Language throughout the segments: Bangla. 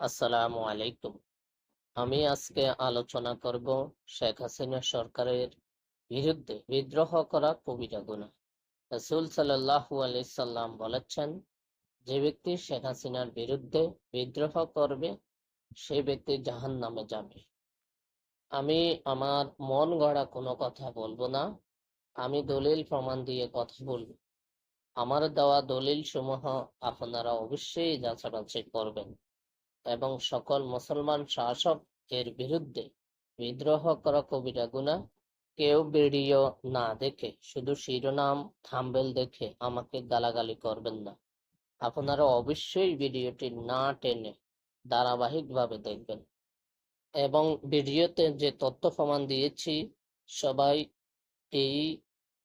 আসসালামু আলাইকুম। আমি আজকে আলোচনা করব শেখ হাসিনা সরকারের বিরুদ্ধে বিদ্রোহ করা কবিরা গুনাহ রাসূল আলাইহি সাল্লাম বলেছেন, যে ব্যক্তি শেখ হাসিনার বিরুদ্ধে বিদ্রোহ করবে, সে ব্যক্তি জাহান্নামে যাবে। আমি আমার মন গড়া কোনো কথা বলব না। আমি দলিল প্রমাণ দিয়ে কথা বলব। আমার দেওয়া দলিল সমূহ আপনারা অবশ্যই যাচাই করবেন। এবং সকল মুসলমান শাসক এর বিরুদ্ধে বিদ্রোহ করা কবিরা গুনাহ কেউ ভিডিও না দেখে, শুধু শিরোনাম, থাম্বেল দেখে আমাকে গালাগালি করবেন না। আপনারা অবশ্যই ভিডিওটি না টেনে ধারাবাহিকভাবে দেখবেন। এবং ভিডিওতে যে তথ্য প্রমাণ দিয়েছি, সবাই এই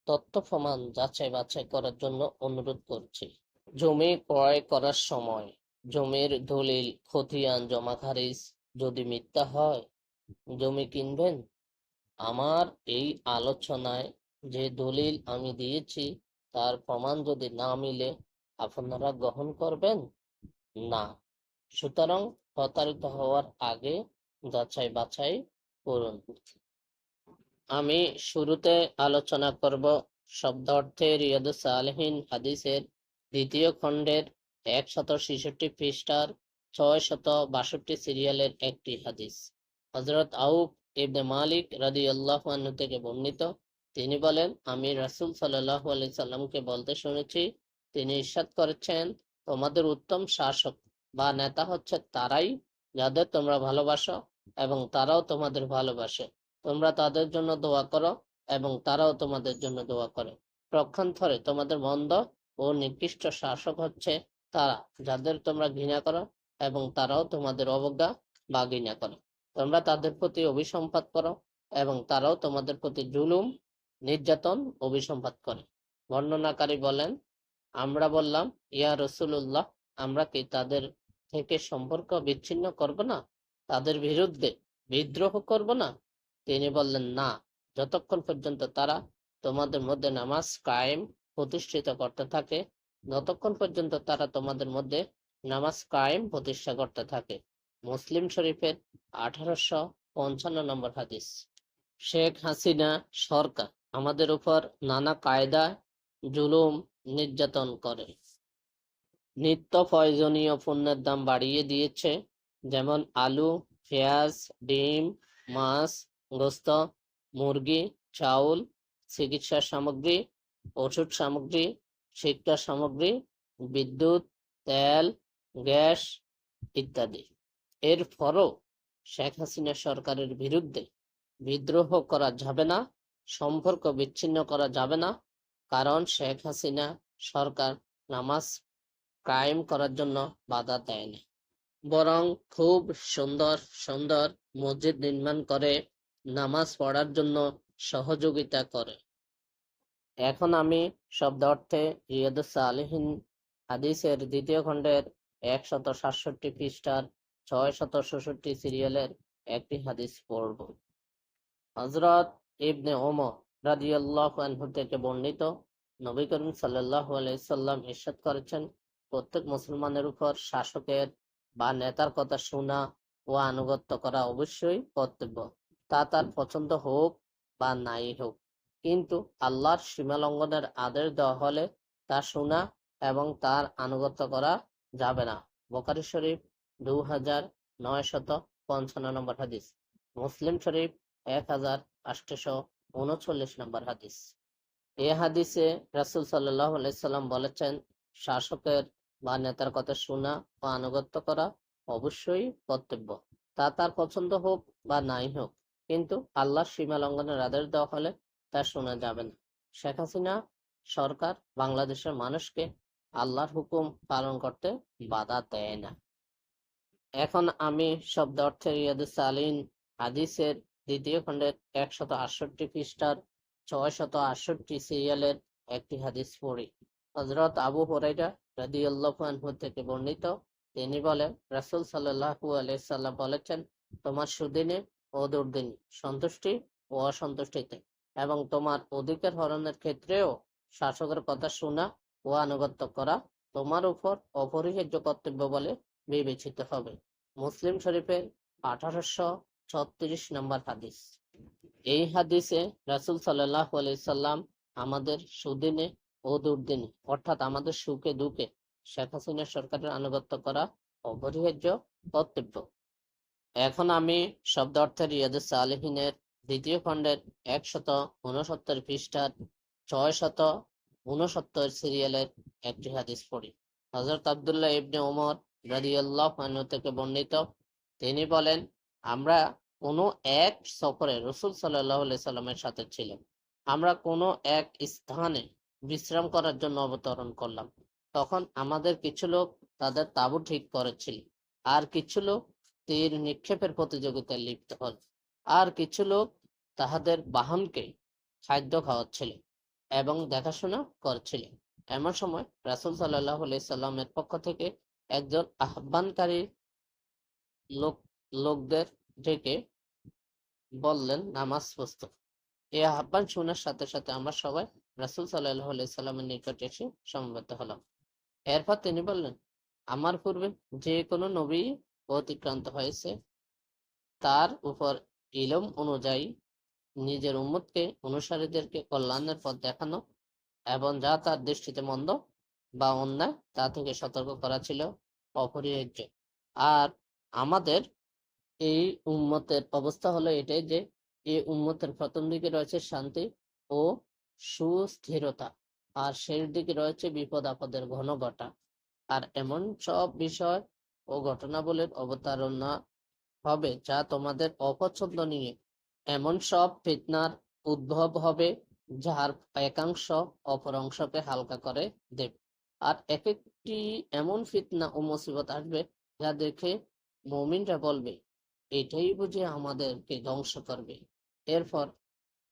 তথ্য প্রমাণ যাচাই বাছাই করার জন্য অনুরোধ করছি। জমি ক্রয় করার সময় জমির দলিল, খতিয়ান জমা খারিজ যদি মিথ্যা হয়, জমি কিনবেন? আমার এই আলোচনায় যে দলিল আমি দিয়েছি, তার প্রমাণ যদি না মিলে, আপনারা গ্রহণ করবেন? না। সুতরাং প্রতারিত হওয়ার আগে যাচাই বাছাই করুন। আমি শুরুতে আলোচনা করব শব্দ অর্থে রিয়াদুস সালেহিন হাদিসের দ্বিতীয় খণ্ডের একশত ছেষট্টি পৃষ্ঠার ছয় শত বাষট্টি সিরিয়ালের একটি হাদিস। হজরত আউফ ইবনে মালিক রাদি আল্লাহ থেকে বর্ণিত। তিনি বলেন, আমি রাসুল সাল্লাহ আলি সাল্লামকে বলতে শুনেছি, তিনি ইরশাদ করেছেন, তোমাদের উত্তম শাসক বা নেতা হচ্ছে তারাই, যাদের তোমরা ভালোবাসো এবং তারাও তোমাদের ভালোবাসে। তোমরা তাদের জন্য দোয়া করো এবং তারাও তোমাদের জন্য দোয়া করে। পক্ষান্তরে তোমাদের মন্দ ও নিকৃষ্ট শাসক হচ্ছে তারা, যাদের তোমরা ঘৃণা করো এবং তারাও তোমাদের অবজ্ঞা বা ঘৃণা করে। তোমরা তাদের প্রতি অভিসম্পাত করো এবং তারাও তোমাদের প্রতি জুলুম, নির্যাতন অভিসম্পাত করে। বর্ণনাকারী বলেন, আমরা বললাম, ইয়া রসুল্লাহ আমরা কি তাদের থেকে সম্পর্ক বিচ্ছিন্ন করব না? তাদের বিরুদ্ধে বিদ্রোহ করব না? তিনি বললেন, না। যতক্ষণ পর্যন্ত তারা তোমাদের মধ্যে নামাজ কায়েম প্রতিষ্ঠিত করতে থাকে যতক্ষণ পর্যন্ত তারা তোমাদের মধ্যে নামাজ কায়েম প্রতিষ্ঠা করতে থাকে। মুসলিম শরীফের আঠারোশো পঞ্চান্ন নম্বর হাদিস। শেখ হাসিনা সরকার আমাদের উপর নানা কায়দা, জুলুম নির্যাতন করে। নিত্য প্রয়োজনীয় পণ্যের দাম বাড়িয়ে দিয়েছে, যেমন আলু, পেঁয়াজ, ডিম, মাছ, গোস্ত, মুরগি, চাউল, চিকিৎসা সামগ্রী, ওষুধ সামগ্রী শিক্ষা সামগ্রী, বিদ্যুৎ, তেল, গ্যাস ইত্যাদি। এর পরও শেখ হাসিনা সরকারের বিরুদ্ধে। বিদ্রোহ করা যাবে না, সম্পর্ক বিচ্ছিন্ন করা যাবে না, কারণ শেখ হাসিনা সরকার নামাজ কায়েম করার জন্য বাধা দেয়নি বরং খুব সুন্দর সুন্দর মসজিদ নির্মাণ করে নামাজ পড়ার জন্য সহযোগিতা করে। এখন আমি শব্দ অর্থে সালেহিন হাদিসের দ্বিতীয় খণ্ডের একশত সাতষট্টি পৃষ্ঠার ছয় শত ষষট্টি সিরিয়ালের একটি হাদিস পড়ব। হজরত ইবনে ওমর রাদিয়াল্লাহু আনহু থেকে বর্ণিত নবী করিম সাল্লাল্লাহু আলাইহি সাল্লাম ইরশাদ করেছেন, প্রত্যেক মুসলমানের উপর শাসকের বা নেতার কথা শোনা ও আনুগত্য করা অবশ্যই কর্তব্য। তা তার পছন্দ হোক বা নাই হোক। কিন্তু আল্লাহর সীমা লঙ্ঘনের আদেশ দেওয়া হলে তা শোনা এবং তার আনুগত্য করা যাবে না। বোকারি শরীফ দু হাজার নয় শত পঞ্চান্ন নম্বর হাদিস। মুসলিম শরীফ এক হাজার আটশো উনচল্লিশ নম্বর হাদিস। এ হাদিসে রাসুল সাল্লাহ আলাইসাল্লাম বলেছেন, শাসকের বা নেতার কথা শোনা ও আনুগত্য করা অবশ্যই কর্তব্য। তা তার পছন্দ হোক বা নাই হোক, কিন্তু আল্লাহর সীমা লঙ্ঘনের আদেশ দেওয়া হলে তা শোনা যাবে না। শেখ হাসিনা সরকার বাংলাদেশের মানুষকে আল্লাহর হুকুম পালন করতে বাধা দেয় না। এখন আমি শব্দ অর্থে রিয়াদুস সালিন হাদিসের দ্বিতীয় খণ্ডের একশত আটষট্টি পৃষ্ঠার ছয় শত আটষট্টি সিরিয়ালের একটি হাদিস পড়ি। হজরত আবু হরাইরা রাদিয়াল্লাহু আনহু থেকে বর্ণিত, তিনি বলেন, রাসূল আলাইহি সাল্লাম বলেছেন, তোমার সুদিনে ও দুর্দিনে সন্তুষ্টি ও অসন্তুষ্টিতে এবং তোমার অধিকার হরণের ক্ষেত্রেও শাসকের কথা শোনা ও আনুগত্য করা তোমার উপর অপরিহার্য কর্তব্য বলে বিবেচিত হবে। মুসলিম শরীফের আঠারোশো ছত্রিশ নম্বর হাদিস। এই হাদিসে রাসুল আলাইহি সাল্লাম আমাদের সুদিনে ও দুর্দিনে, অর্থাৎ আমাদের সুখে দুঃখে শেখ হাসিনা সরকারের আনুগত্য করা অপরিহার্য কর্তব্য। এখন আমি শব্দ অর্থে রিয়াদুস সালেহিনের দ্বিতীয় খণ্ডের একশত উনসত্তর পৃষ্ঠার ছয় শত উনসত্তর সিরিয়ালের একটি হাদিস পড়ি। হজরত আবদুল্লাহ ইবনে ওমর আনহু থেকে বর্ণিত। তিনি বলেন, আমরা কোনো এক সফরে রসুল সাল্লাহ সাল্লামের সাথে ছিলাম। আমরা কোনো এক স্থানে বিশ্রাম করার জন্য অবতরণ করলাম। তখন আমাদের কিছু লোক তাদের তাঁবু ঠিক করেছিল। আর কিছু লোক তীর নিক্ষেপের প্রতিযোগিতায় লিপ্ত হল আর কিছু লোক তাহাদের বাহনকে খাদ্য খাওয়াচ্ছিল এবং দেখাশোনা করছিল এমন সময় রাসুল সাল্লাহ সাল্লামের পক্ষ থেকে একজন আহ্বানকারী লোক, লোকদের ডেকে বললেন, নামাজ প্রস্তুত এই আহ্বান শোনার সাথে সাথে আমরা সবাই রাসুল সাল্লাহ সাল্লামের নিকট এসে সমবেত হলাম। এরপর তিনি বললেন, আমার পূর্বে যে কোনো নবী অতিক্রান্ত হয়েছে, তার উপর ইলম অনুযায়ী নিজের উম্মতকে, অনুসারীদেরকে কল্যাণের পথ দেখানো এবং যা তার দৃষ্টিতে মন্দ বা অন্যায় তা থেকে সতর্ক করা ছিল অপরিহার্য। আর আমাদের এই উম্মতের অবস্থা হলো এটাই যে এই উম্মতের প্রথম দিকে রয়েছে শান্তি ও সুস্থিরতা আর শেষ দিকে রয়েছে বিপদ আপদের ঘন ঘটা আর এমন সব বিষয় ও ঘটনাবলীর অবতারণা হবে যা তোমাদের অপছন্দনীয় এমন সব ফিতনার উদ্ভব হবে যার একাংশ অপর অংশকে হালকা করে দেবে। আর এক একটি এমন ফিতনা ও মুসিবত আসবে যা দেখে মমিনরা বলবে, এটাই বুঝি আমাদেরকে ধ্বংস করবে। এরপর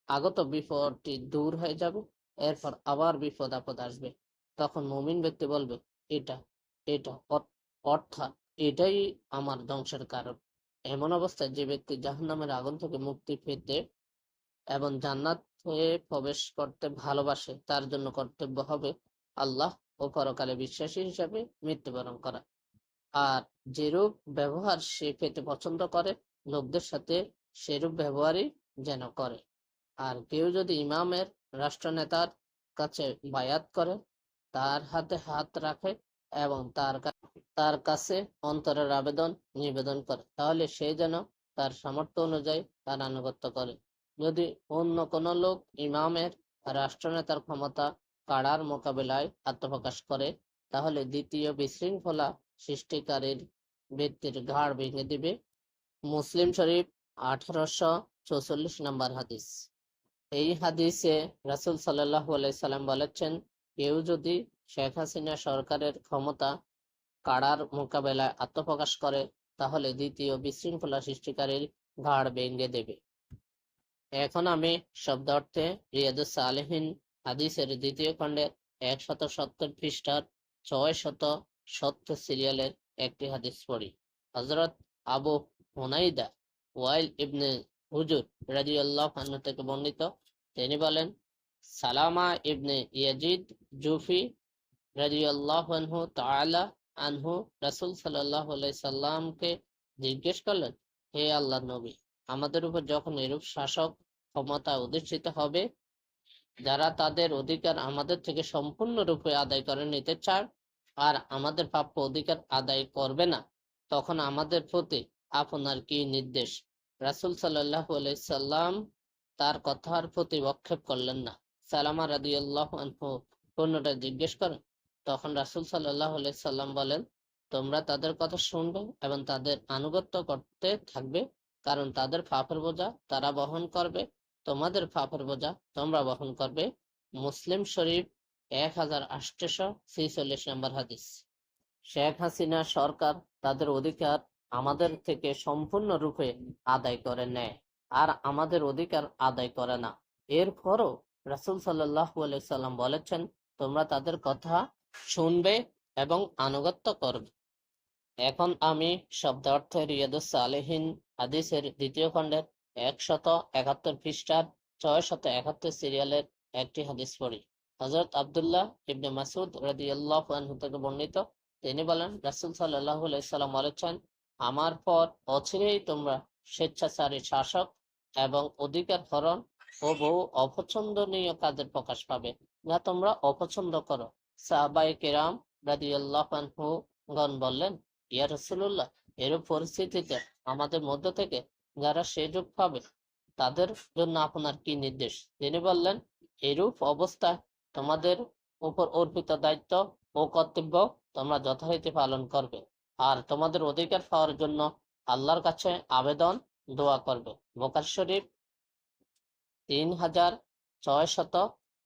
আগত বিপদটি দূর হয়ে যাবে, এরপর আবার বিপদ আপদ আসবে। তখন মমিন ব্যক্তি বলবে, এটা এটা অর্থাৎ এটাই আমার ধ্বংসের কারণ। এমন অবস্থায় যে ব্যক্তি জাহান্নামের আগুন থেকে মুক্তি পেতে এবং জান্নাত হয়ে প্রবেশ করতে ভালোবাসে, তার জন্য কর্তব্য হবে আল্লাহ ও পরকালে বিশ্বাসী হিসাবে মৃত্যুবরণ করা। আর যেরূপ ব্যবহার সে পেতে পছন্দ করে, লোকদের সাথে সেরূপ ব্যবহারই যেন করে। আর কেউ যদি ইমামের রাষ্ট্রনেতার কাছে বায়াত করে, তার হাতে হাত রাখে এবং তার তার কাছে অন্তরের আবেদন নিবেদন করে। তাহলে সে যেন তার সামর্থ্য অনুযায়ী তার আনুগত্য করে। যদি অন্য কোনো লোক ইমামের রাষ্ট্রনেতার ক্ষমতা কাড়ার মোকাবেলায় আত্মপ্রকাশ করে, তাহলে দ্বিতীয় বিশৃঙ্খলা সৃষ্টিকারীর ব্যক্তির ঘাড় ভেঙে দিবে। মুসলিম শরীফ, আঠারোশো চৌচল্লিশ নম্বর হাদিস। এই হাদিসে রাসুল সাল্লাহ সাল্লাম বলেছেন, কেউ যদি শেখ হাসিনা সরকারের ক্ষমতা কাড়ার মোকাবেলায় আত্মপ্রকাশ করে, তাহলে দ্বিতীয় বিশৃঙ্খলা সৃষ্টিকারীর ঘাড় ভেঙে দেবে। এখন আমি শব্দ অর্থে রিয়াদুস সালেহিন হাদিসের দ্বিতীয় খণ্ডের একশত সত্তর পৃষ্ঠার ছয় শত সত্তর সিরিয়ালের একটি হাদিস পড়ি। হজরত আবু হুনাইদা ওয়াইল ইবনে হুজুর রাজিউল্লাহ থেকে বর্ণিত। তিনি বলেন, সালামা ইবনে ইয়াজিদ জুফি রাজিউল্লাহ তাআলা আনহু রাসূল সাল্লাল্লাহু সাল্লামকে জিজ্ঞেস করলেন, হে আল্লাহ নবী, আমাদের উপর যখন এরূপ শাসক ক্ষমতা অধিষ্ঠিত হবে, যারা তাদের অধিকার আমাদের থেকে সম্পূর্ণরূপে আদায় করে নিতে চায়, আর আমাদের প্রাপ্য অধিকার আদায় করবে না, তখন আমাদের প্রতি আপনার কি নির্দেশ? রাসুল সাল্লাহ সাল্লাম তার কথার প্রতি বক্ষেপ করলেন না। সালামা রাদি আল্লাহ পূর্ণটা জিজ্ঞেস করেন তখন রাসুল সাল্লাহ সাল্লাম বলেন, তোমরা তাদের কথা শুনবে এবং তাদের আনুগত্য করতে থাকবে, কারণ তাদের ফাফের বোঝা তারা বহন করবে, তোমাদের ফাফের বোঝা তোমরা বহন করবে। মুসলিম শরীফ এক হাজার আটশো ছিচল্লিশ নম্বর হাদিস। শেখ হাসিনা সরকার তাদের অধিকার আমাদের থেকে সম্পূর্ণরূপে আদায় করে নেয়, আর আমাদের অধিকার আদায় করে না। এরপরও রাসুল সাল্লাহ সাল্লাম বলেছেন, তোমরা তাদের কথা শুনবে এবং আনুগত্য করবে। এখন আমি শব্দ অর্থে রিয়াদুস সালেহীন হাদিসের দ্বিতীয় খণ্ডের একশত একাত্তর পৃষ্ঠার ছয় শত একাত্তর সিরিয়ালের একটি হাদিস পড়ি। হজরত আবদুল্লাহ ইবনে মাসুদ রাদিয়াল্লাহু আনহু থেকে বর্ণিত। তিনি বলেন, রাসূল সাল্লাল্লাহু সাল্লাম বলেছেন, আমার পর অচিরেই তোমরা স্বেচ্ছাচারী শাসক এবং অধিকার হরণ ও বহু অপছন্দনীয় কাজের প্রকাশ পাবে। যা তোমরা অপছন্দ করো। সাহাবাই কেরাম গণ বললেন, ইয়া রাসূলুল্লাহ, এরূপ পরিস্থিতিতে আমাদের মধ্য থেকে যারা সেরূপ পাবে, তাদের জন্য আপনার কি নির্দেশ? তিনি বললেন, এরূপ অবস্থায় তোমাদের উপর অর্পিত দায়িত্ব ও কর্তব্য তোমরা যথারীতি পালন করবে, আর তোমাদের অধিকার পাওয়ার জন্য আল্লাহর কাছে আবেদন, দোয়া করবে। বোকার শরীফ তিন হাজার ছয় শত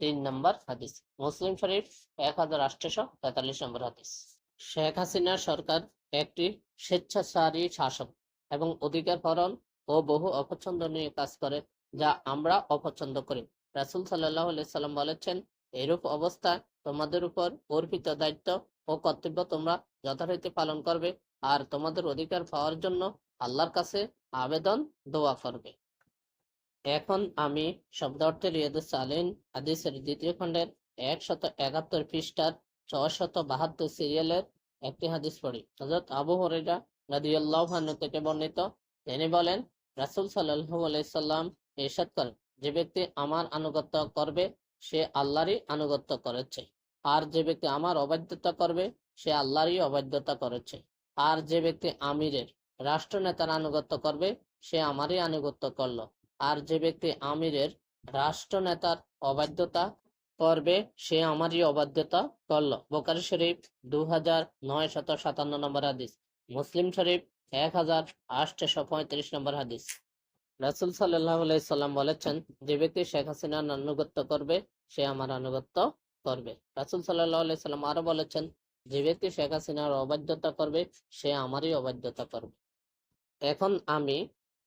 তিন নম্বর হাদিস। মুসলিম শরীফ এক হাজার আটশোশো তেতাল্লিশ নম্বর হাদিস। শেখ হাসিনা সরকার একটি স্বেচ্ছাচারী শাসক এবং অধিকার হরণ ও বহু অপছন্দনীয় কাজ করে, যা আমরা অপছন্দ করি। রাসুল সাল্লাহ সাল্লাম বলেছেন, এরূপ অবস্থায় তোমাদের উপর অর্পিত দায়িত্ব ও কর্তব্য তোমরা যথারীতি পালন করবে, আর তোমাদের অধিকার পাওয়ার জন্য আল্লাহর কাছে আবেদন, দোয়া করবে। এখন আমি শব্দ অর্থে রিয়াদুস সালিন হাদিসের দ্বিতীয় খণ্ডের একশত একাত্তর পৃষ্ঠার ছশত বাহাত্তর সিরিয়ালের একটি হাদিস পড়ি। হযরত আবু হুরায়রা রাদিয়াল্লাহু আনহু থেকে বর্ণিত। তিনি বলেন, রাসূল সাল্লাম ইরশাদ করেন, যে ব্যক্তি আমার আনুগত্য করবে, সে আল্লাহরই আনুগত্য করেছে। আর যে ব্যক্তি আমার অবাধ্যতা করবে, সে আল্লাহরই অবাধ্যতা করেছে। আর যে ব্যক্তি আমিরের রাষ্ট্রনেতার আনুগত্য করবে, সে আমারই আনুগত্য করল। আর যে ব্যক্তি আমিরের রাষ্ট্রনেতার অবাধ্যতা করবে, সে আমারই অবাধ্যতা করল। বোকারি শরীফ দু হাজার নয় শত সাতান্ন নম্বর হাদিস, মুসলিম শরীফ এক হাজার আটশো পঁয়ত্রিশ নম্বর হাদিস। রাসুল সাল্লাহ সাল্লাম বলেছেন, যে ব্যক্তি শেখ হাসিনার আনুগত্য করবে, সে আমার আনুগত্য করবে। রাসুল সাল্লাহ সাল্লাম আরও বলেছেন, যে ব্যক্তি শেখ হাসিনার অবাধ্যতা করবে, সে আমারই অবাধ্যতা করবে। এখন আমি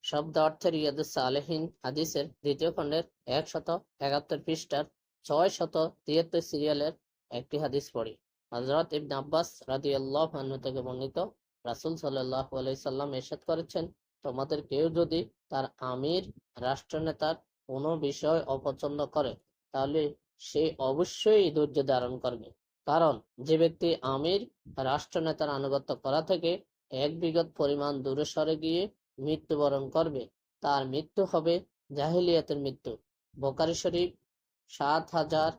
শব্দ অর্থের রিয়াদুস সালেহিন হাদিসের দ্বিতীয় খণ্ডের একশত একাত্তর পৃষ্ঠার ছয় শত তিয়াত্তর সিরিয়ালের একটি হাদিস পড়ি। হজরত ইবনে আব্বাস রাদিয়াল্লাহু আনহু থেকে বর্ণিত রাসূল সাল্লাল্লাহু আলাইহি সাল্লাম ইরশাদ করেছেন, তোমাদের কেউ যদি তার আমির, রাষ্ট্রনেতার কোনো বিষয় অপছন্দ করে, তাহলে সে অবশ্যই ধৈর্য ধারণ করবে। কারণ যে ব্যক্তি আমির, রাষ্ট্রনেতার আনুগত্য করা থেকে এক বিগত পরিমাণ দূরে সরে গিয়ে মৃত্যুবরণ করবে। তার মৃত্যু হবে জাহিলিয়াতের মৃত্যু। বোকারি শরীফ, সাত হাজার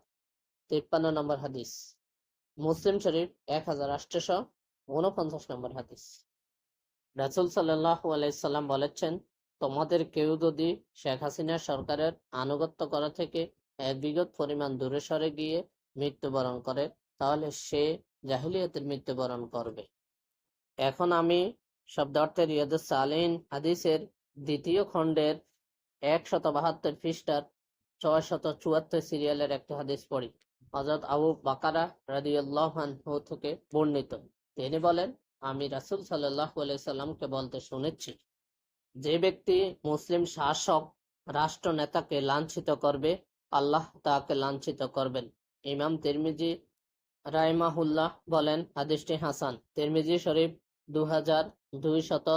তিপ্পান্ন নম্বর হাদিস। মুসলিম শরীফ, এক হাজার আটশোশো উনপঞ্চাশ নম্বর হাদিস। রাসুল সাল্লাহ আলাইসাল্লাম বলেছেন, তোমাদের কেউ যদি শেখ হাসিনা সরকারের আনুগত্য করা থেকে এক বিগত পরিমাণ দূরে সরে গিয়ে মৃত্যুবরণ করে, তাহলে সে জাহিলিয়াতের মৃত্যুবরণ করবে। এখন আমি শব্দার্থে রিয়াদুস সালিন হাদিসের দ্বিতীয় খণ্ডের একশত বাহাত্তর খ্রিস্টার ছয় শত চুয়াত্তর সিরিয়ালের একটি হাদিস পড়ি। হজরত আবু বাকারা রাদিয়াল্লাহু আনহু থেকে বর্ণিত। তিনি বলেন, আমি রাসূল আলাইহি সাল্লামকে বলতে শুনেছি, যে ব্যক্তি মুসলিম শাসক রাষ্ট্র নেতাকে লাঞ্ছিত করবে, আল্লাহ তাকে লাঞ্ছিত করবেন। ইমাম তিরমিজি রাইমাহুল্লাহ বলেন, হাদিসটি হাসান। তিরমিজি শরীফ দু হাজার দুই শত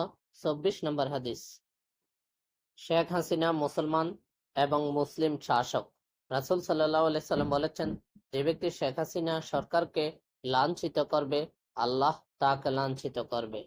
চব্বিশ নম্বর হাদিস। শেখ হাসিনা মুসলমান এবং মুসলিম শাসক। রাসুল সাল্লাহ সাল্লাম বলেছেন, যে ব্যক্তি শেখ হাসিনা সরকারকে লাঞ্ছিত করবে, আল্লাহ তাকে লাঞ্ছিত করবে।